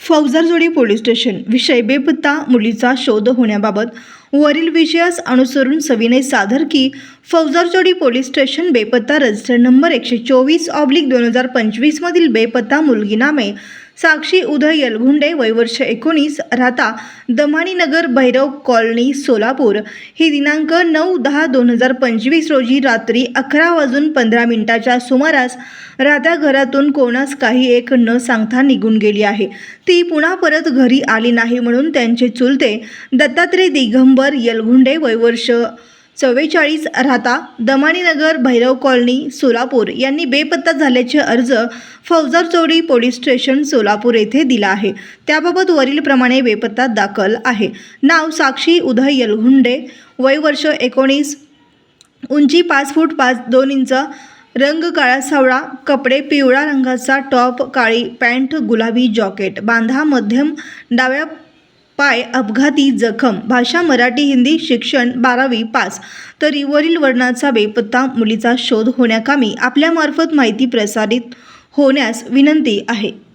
फौजारजोडी police station. विषय बेपत्ता मुलीचा शोध होण्याबाबत वरील विषयास अनुसरून सविनय सादर की फौजारजोडी पोलीस स्टेशन बेपत्ता रजिस्टर नंबर एकशे चोवीस ऑब्लिक दोन हजार पंचवीसमधील बेपत्ता मुलगी नामे साक्षी उदय यलगुंडे वयवर्ष एकोणीस राहता दमाणीनगर भैरव कॉलनी सोलापूर. ही दिनांक नऊ दहा दोन हजार पंचवीस रोजी रात्री अकरा वाजून पंधरा मिनिटाच्या सुमारास राहत्या घरातून कोणास काही एक न सांगता निघून गेली आहे. ती पुन्हा परत घरी आली नाही म्हणून त्यांचे चुलते दत्तात्रय दिगंबर यलगुंडे वयवर्ष चव्वेचाळीस राहता दमाणीनगर भैरव कॉलनी सोलापूर यांनी बेपत्ता झाल्याचे अर्ज फौजदार चौडी पोलीस स्टेशन सोलापूर येथे दिला आहे. त्याबाबत वरीलप्रमाणे बेपत्ता दाखल आहे. नाव साक्षी उदय यलगुंडे वय वर्ष एकोणीस उंची पाच फूट पाच दोन इंच रंग काळा सावळा कपडे पिवळा रंगाचा टॉप काळी पॅन्ट गुलाबी जॉकेट बांधा मध्यम डाव्या पाय अपघाती जखम. भाषा मराठी हिंदी शिक्षण बारावी पास. तरी वरील वर्णाचा बेपत्ता मुलीचा शोध होण्याकामी आपल्यामार्फत माहिती प्रसारित होण्यास विनंती आहे.